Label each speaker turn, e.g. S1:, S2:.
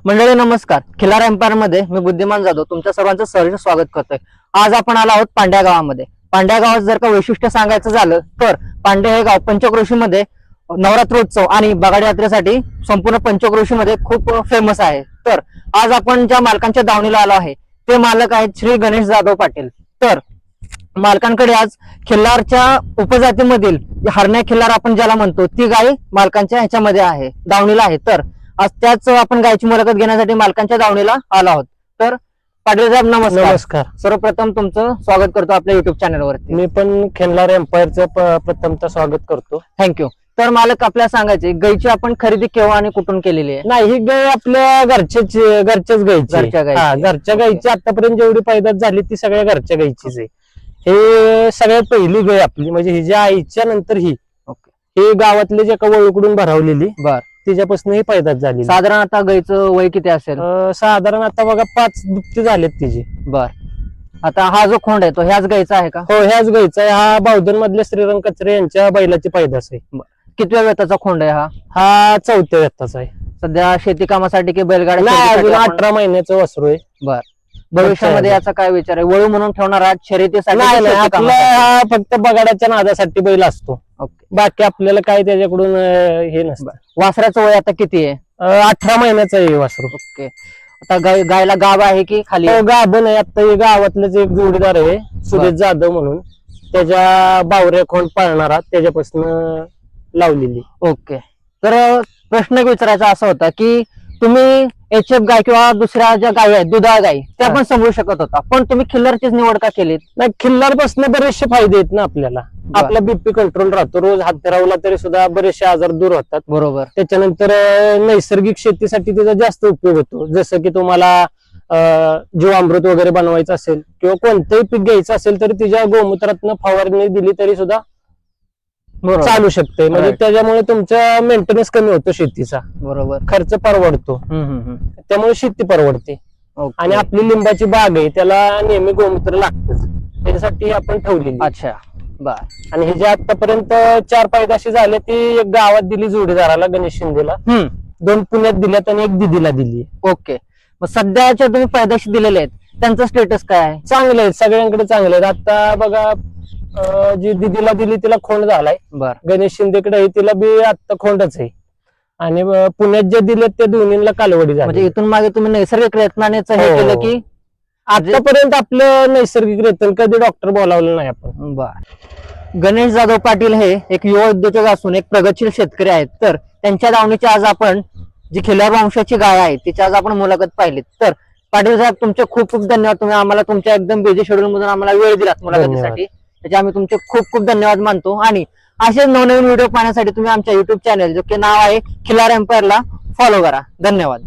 S1: मंडळी नमस्कार. खिलार एम्पायरमध्ये मी बुद्धिमान जाधव तुमच्या सर्वांचं सहर्ष स्वागत करतोय. आज आपण आलो आहोत पांड्या गावामध्ये. पांड्या गावात जर का वैशिष्ट्य सांगायचं झालं तर पांडे हे गाव पंचक्रोशीमध्ये नवरात्रोत्सव आणि बगाडी यात्रेसाठी संपूर्ण पंचक्रोशीमध्ये खूप फेमस आहे. तर आज आपण ज्या मालकांच्या दावणीला आलो आहे ते मालक आहेत श्री गणेश जाधव पाटील. तर मालकांकडे आज खिल्लारच्या उपजातीमधील हरण्या खिल्लार आपण ज्याला म्हणतो ती गाय मालकांच्या ह्याच्यामध्ये आहे दावणीला आहे. तर आज त्याच आपण गायची मुलाखत घेण्यासाठी मालकांच्या दावणीला आलो आहोत. तर पाटील साहेब नमस्कार.
S2: नमस्कार.
S1: सर्वप्रथम तुमचं स्वागत करतो आपल्या युट्यूब चॅनलवरती
S2: मी पण खेळणार एम्पायरचं प- प्रथमतः स्वागत करतो.
S1: थँक्यू तर मालक आपल्याला सांगायचे गायची आपण खरेदी केव्हा आणि कुठून केलेली आहे?
S2: नाही ही गाय आपल्या घरच्याच घरच्याच गायची
S1: घरच्या गायची.
S2: हा, घरच्या गायची आतापर्यंत जेवढी पैदास झाली ती सगळ्या घरच्या गायचीच आहे. हे सगळ्यात पहिली गाय आपली म्हणजे हिच्या आईच्या नंतर ही.
S1: ओके
S2: ही गावातले जे का वळूकडून भरावलेली.
S1: बर.
S2: तिच्यापासून ही पैदास झाली
S1: साधारण आता गायचं वय किती असेल?
S2: साधारण आता बघा पाच दुपटी झालेत तिची.
S1: बर. आता हा जो खोंड आहे तो ह्याच गायचा आहे का?
S2: हो ह्याच गायचा आहे. हा बावधन मधले श्रीरंग कचरे यांच्या बैलाची पैदास आहे.
S1: कितव्या वेताचा खोंड आहे हा?
S2: हा चौथ्या व्यताचा आहे.
S1: सध्या शेती कामासाठी की बैलगाडी
S2: नाही
S1: शर्यतीसाठी
S2: अजून
S1: आपण-
S2: अठरा महिन्याचं वासरू आहे.
S1: बर. भविष्यामध्ये याचा काय विचार आहे? वळू म्हणून ठेवणार आहात शर्यतीसाठी
S2: नाही नाही आपला? हा फक्त बगाडाच्या नादासाठी बैल असतो.
S1: ओके.
S2: बाकी आपल्याला काय त्याच्याकडून अं, हे नसतं.
S1: वासराचं वय आता किती आहे?
S2: अं, अठरा महिन्याचं आहे हे वासरू.
S1: ओके. आता गाय गायला गाव आहे की खाली? आहे?
S2: तो गाभण आहे आता हे गावातलंच एक जोडीदार आहे सुरेश जाधव म्हणून. त्याच्या बावऱ्या खोंड पाळणारा त्याच्यापासून लावलेली.
S1: ओके. तर प्रश्न एक विचारायचा असा होता की तुम्ही एच एफ गाय किंवा दुसऱ्या ज्या गायी आहेत दुधाळ गायी त्या. पण समजू शकत होता. पण तुम्ही खिल्लरचीच निवड का केलीत?
S2: नाही खिल्लारपासून बरेचसे फायदे आहेत ना आपल्याला. आपला बीपी कंट्रोल राहतो रोज हात फिरवला तरी सुद्धा बरेचसे आजार दूर होतात.
S1: बरोबर.
S2: त्याच्यानंतर नैसर्गिक शेतीसाठी त्याचा जास्त उपयोग होतो. जसं की तुम्हाला जीवामृत वगैरे बनवायचं असेल किंवा कोणतंही पीक घ्यायचं असेल तरी तिच्या गोमूत्रातनं फवारणी दिली तरी सुद्धा चालू शकते म्हणजे. त्याच्यामुळे तुमचा मेंटेनन्स कमी होतो शेतीचा.
S1: बरोबर.
S2: खर्च परवडतो. त्यामुळे शेती परवडते. आणि आपली लिंबाची बाग आहे त्याला नेहमी गोमूत्र लागतच. त्याच्यासाठी आपण ठेवलेली.
S1: अच्छा. बर.
S2: आणि हे जे आतापर्यंत चार पायदाशी झाले ती एक गावात दिली जोडीदाराला गणेश शिंदेला. दोन पुण्यात दिल्यात आणि एक दिदीला दिली.
S1: ओके. मग सध्याच्या तुम्ही पैदाशी दिलेले आहेत. त्यांचं स्टेटस काय आहे?
S2: चांगले आहेत. सगळ्यांकडे चांगले आहेत. आता बघा अं, जी दिदीला दिली तिला खोंड झालाय.
S1: बर.
S2: गणेश शिंदेकडे तिला बी आता खोंडच आहे. आणि अं, पुण्यात जे दिलेत त्या दोन्हीला कालवडी
S1: म्हणजे
S2: झाली
S1: इथून मागे तुम्ही नैसर्गिक प्रयत्नानेच हे
S2: हो.
S1: केलं की
S2: आतापर्यंत आपलं नैसर्गिक रेतन कधी डॉक्टर बोलावलं नाही आपण.
S1: बर. गणेश जाधव पाटील हे एक युवा उद्योजक असून एक प्रगतशील शेतकरी आहेत. तर त्यांच्या दावणीची आज आपण जी खिलार वंशाची गाय आहे तिची आज आपण मुलाखत पाहिली तर पाटील साहेब तुमचे खूप खूप धन्यवाद. तुम्ही आम्हाला तुमच्या एकदम बिझी शेड्यूल मधून आम्हाला वेळ दिलात मुलाखतीसाठी. त्याचे आम्ही तुमचे खूप खूप धन्यवाद मानतो. आणि असे नवनवीन व्हिडिओ पाहण्यासाठी तुम्ही आमच्या युट्यूब चॅनल जो की नाव आहे खिलार एम्पायरला फॉलो करा. धन्यवाद.